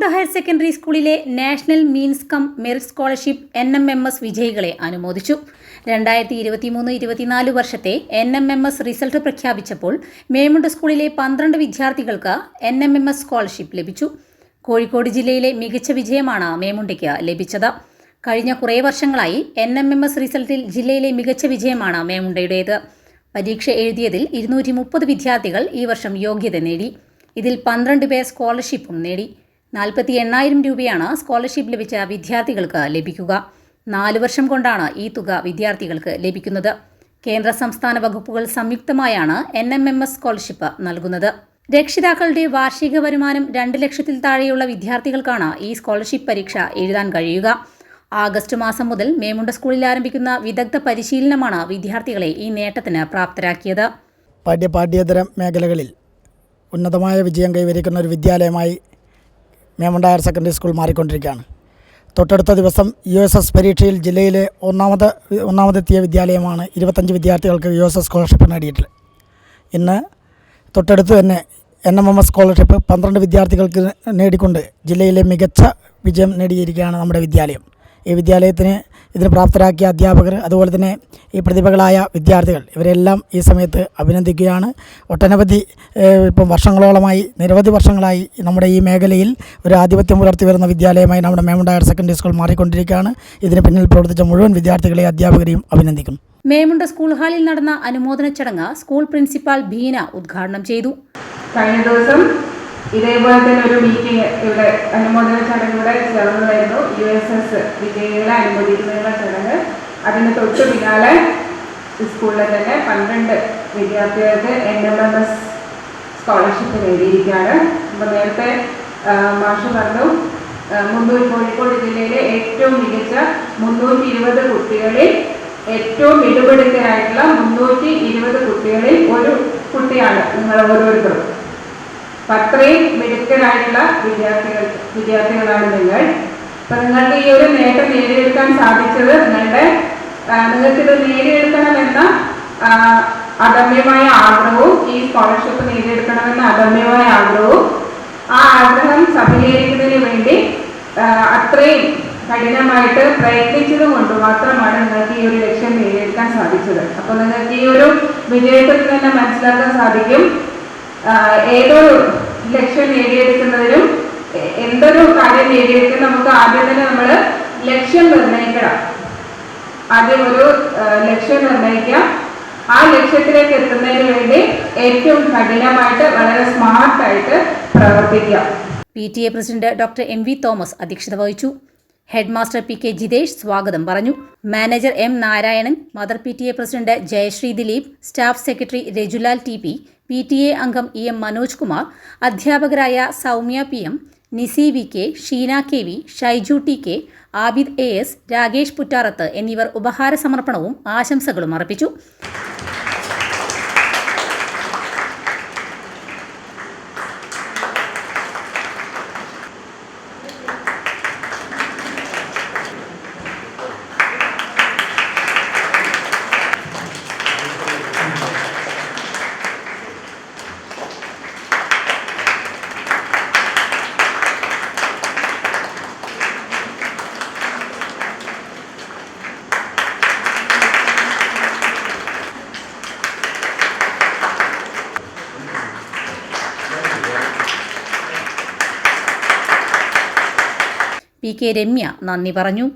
മേമുണ്ട് higher secondary സ്കൂളിലെ national means cum merit scholarship N M M S വിജയികളെ അനുമോദിച്ചു. രണ്ടായിരത്തി ഇരുപത്തിമൂന്ന് ഇരുപത്തിനാല് വർഷത്തെ N M M S result പ്രഖ്യാപിച്ചപ്പോൾ Memunda സ്കൂളിലെ പന്ത്രണ്ട് വിദ്യാർത്ഥികൾക്ക് N M M S scholarship ലഭിച്ചു. കോഴിക്കോട് ജില്ലയിലെ മികച്ച വിജയമാണ് മേമുണ്ടയ്ക്ക് ലഭിച്ചത്. കഴിഞ്ഞ കുറേ വർഷങ്ങളായി എൻ എം എം എസ് റിസൾട്ടിൽ ജില്ലയിലെ മികച്ച വിജയമാണ് മേമുണ്ടയുടേത് പരീക്ഷ എഴുതിയതിൽ ഇരുന്നൂറ്റി മുപ്പത് വിദ്യാർത്ഥികൾ ഈ വർഷം യോഗ്യത നേടി. ഇതിൽ പന്ത്രണ്ട് പേർ സ്കോളർഷിപ്പും നേടി. നാൽപ്പത്തി എണ്ണായിരം രൂപയാണ് സ്കോളർഷിപ്പ് ലഭിച്ച വിദ്യാർത്ഥികൾക്ക് ലഭിക്കുക. നാല് വർഷം കൊണ്ടാണ് ഈ തുക വിദ്യാർത്ഥികൾക്ക് ലഭിക്കുന്നത്. കേന്ദ്ര സംസ്ഥാന വകുപ്പുകൾ സംയുക്തമായാണ് N M M S scholarship നൽകുന്നത്. രക്ഷിതാക്കളുടെ വാർഷിക വരുമാനം രണ്ട് ലക്ഷത്തിൽ താഴെയുള്ള വിദ്യാർത്ഥികൾക്കാണ് ഈ സ്കോളർഷിപ്പ് പരീക്ഷ എഴുതാൻ കഴിയുക. ആഗസ്റ്റ് മാസം മുതൽ മേമുണ്ട സ്കൂളിൽ ആരംഭിക്കുന്ന വിദഗ്ധ പരിശീലനമാണ് വിദ്യാർത്ഥികളെ ഈ നേട്ടത്തിന് പ്രാപ്തരാക്കിയത്. പാഠ്യ പാഠ്യേതര മേഖലകളിൽ ഉന്നതമായ വിജയം കൈവരിക്കുന്ന ഒരു വിദ്യാലയമായി മേമുണ്ട ഹയർ സെക്കൻഡറി സ്കൂൾ മാറിക്കൊണ്ടിരിക്കുകയാണ്. തൊട്ടടുത്ത ദിവസം യു എസ് എസ് പരീക്ഷയിൽ ജില്ലയിലെ ഒന്നാമത് ഒന്നാമതെത്തിയ വിദ്യാലയമാണ് ഇരുപത്തഞ്ച് വിദ്യാർത്ഥികൾക്ക് യു എസ് എസ് സ്കോളർഷിപ്പ് നേടിയിട്ടുള്ളത്. ഇന്ന് തൊട്ടടുത്ത് തന്നെ N M M S scholarship പന്ത്രണ്ട് വിദ്യാർത്ഥികൾക്ക് നേടിക്കൊണ്ട് ജില്ലയിലെ മികച്ച വിജയം നേടിയിരിക്കുകയാണ് നമ്മുടെ വിദ്യാലയം. ഈ വിദ്യാലയത്തിന് ഇതിന് പ്രാപ്തരാക്കിയ അധ്യാപകർ അതുപോലെ തന്നെ ഈ പ്രതിഭകളായ വിദ്യാർത്ഥികൾ ഇവരെല്ലാം ഈ സമയത്ത് അഭിനന്ദിക്കുകയാണ്. ഒട്ടനവധി ഇപ്പം വർഷങ്ങളോളമായി നിരവധി വർഷങ്ങളായി നമ്മുടെ ഈ മേഖലയിൽ ഒരു ആധിപത്യം പുലർത്തി വരുന്ന വിദ്യാലയമായി നമ്മുടെ മേമുണ്ട ഹയർ സെക്കൻഡറി സ്കൂൾ മാറിക്കൊണ്ടിരിക്കുകയാണ്. ഇതിന് പിന്നിൽ പ്രവർത്തിച്ച മുഴുവൻ വിദ്യാർത്ഥികളെയും അധ്യാപകരെയും അഭിനന്ദിക്കുന്നു മേമുണ്ട സ്കൂൾ ഹാളിൽ നടന്ന അനുമോദന ചടങ്ങ് സ്കൂൾ പ്രിൻസിപ്പാൾ ഭീന ഉദ്ഘാടനം ചെയ്തു. കഴിഞ്ഞ ദിവസം ഇതേപോലെ തന്നെ ഒരു മീറ്റിംഗ് ഇവിടെ അനുമോദന ചടങ്ങിലൂടെ ചേർന്നതായിരുന്നു യു എസ് എസ് വിജയികളെ അനുമോദിക്കുന്നതിനുള്ള ചടങ്ങ്. അതിന് തൊട്ട് പിന്നാലെ സ്കൂളിലെ തന്നെ പന്ത്രണ്ട് വിദ്യാർത്ഥികൾക്ക് N M M S scholarship നേടിയിരിക്കുകയാണ്. അപ്പോൾ നേരത്തെ മാഷ് പറഞ്ഞു മുന്നൂറ് കോഴിക്കോട് ജില്ലയിലെ ഏറ്റവും മികച്ച മുന്നൂറ്റി ഇരുപത് കുട്ടികളിൽ ഏറ്റവും മിടുമിടുക്കരായിട്ടുള്ള മുന്നൂറ്റി ഇരുപത് കുട്ടികളിൽ ഒരു കുട്ടിയാണ് നിങ്ങൾ ഓരോരുത്തരും അപ്പൊ അത്രയും മിടുക്കരായിട്ടുള്ള വിദ്യാർത്ഥികൾ വിദ്യാർത്ഥികളാണ് നിങ്ങൾ. അപ്പൊ നിങ്ങൾക്ക് ഈ ഒരു നേട്ടം നേടിയെടുക്കാൻ സാധിച്ചത് നിങ്ങളുടെ നിങ്ങൾക്കിത് നേടിയെടുക്കണമെന്ന അഗമ്യമായ ആഗ്രഹവും ഈ സ്കോളർഷിപ്പ് നേടിയെടുക്കണമെന്ന അദമ്യമായ ആഗ്രഹവും ആ ആഗ്രഹം സഫലീകരിക്കുന്നതിന് വേണ്ടി അത്രയും കഠിനമായിട്ട് പ്രയത്നിച്ചത് കൊണ്ട് മാത്രമാണ് നിങ്ങൾക്ക് ഈ ഒരു ലക്ഷ്യം നേടിയെടുക്കാൻ സാധിച്ചത്. അപ്പോൾ നിങ്ങൾക്ക് ഈ ഒരു വിജയത്തിൽ തന്നെ മനസ്സിലാക്കാൻ സാധിക്കും. ഏതൊരു ലക്ഷ്യം നേടിയെടുക്കുന്നതിനും എന്തൊരു കാര്യം നേടിയെടുക്കാൻ നമുക്ക് ആദ്യം തന്നെ നമ്മൾ ലക്ഷ്യം നിർണയിക്കണം. ആദ്യം ഒരു ലക്ഷ്യം നിർണയിക്കാം ആ ലക്ഷ്യത്തിലേക്ക് എത്തുന്നതിന് വേണ്ടി ഏറ്റവും കഠിനമായിട്ട് വളരെ സ്മാർട്ടായിട്ട് പ്രവർത്തിക്കാം P T A president doctor M V Thomas അധ്യക്ഷത വഹിച്ചു. Head master P K Jithesh സ്വാഗതം പറഞ്ഞു. Manager M Narayanan mother P T A president Jayasree Dileep staff secretary Rajulal T P P T A അംഗം E M Manoj Kumar അധ്യാപകരായ Soumya P M Nisi V K Sheena K V Shaiju T K Abid A S Rakesh Puttarath എന്നിവർ ഉപഹാര സമർപ്പണവും ആശംസകളും അർപ്പിച്ചു. P K Ramya നന്ദി പറഞ്ഞു